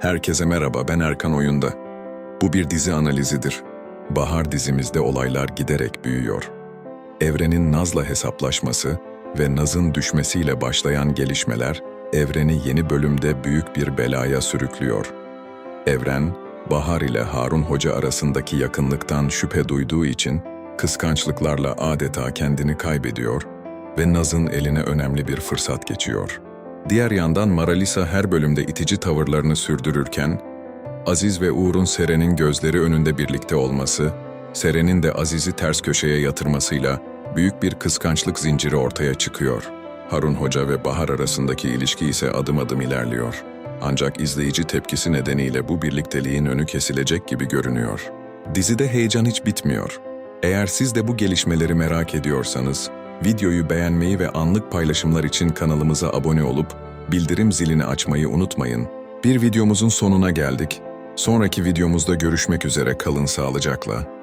Herkese merhaba, ben Erkan Oyunda. Bu bir dizi analizidir. Bahar dizimizde olaylar giderek büyüyor. Evrenin Naz'la hesaplaşması ve Naz'ın düşmesiyle başlayan gelişmeler, Evren'i yeni bölümde büyük bir belaya sürüklüyor. Evren, Bahar ile Harun Hoca arasındaki yakınlıktan şüphe duyduğu için kıskançlıklarla adeta kendini kaybediyor ve Naz'ın eline önemli bir fırsat geçiyor. Diğer yandan Maralisa her bölümde itici tavırlarını sürdürürken, Aziz ve Uğur'un Seren'in gözleri önünde birlikte olması, Seren'in de Aziz'i ters köşeye yatırmasıyla büyük bir kıskançlık zinciri ortaya çıkıyor. Harun Hoca ve Bahar arasındaki ilişki ise adım adım ilerliyor. Ancak izleyici tepkisi nedeniyle bu birlikteliğin önü kesilecek gibi görünüyor. Dizide heyecan hiç bitmiyor. Eğer siz de bu gelişmeleri merak ediyorsanız, videoyu beğenmeyi ve anlık paylaşımlar için kanalımıza abone olup bildirim zilini açmayı unutmayın. Bir videomuzun sonuna geldik. Sonraki videomuzda görüşmek üzere kalın sağlıcakla.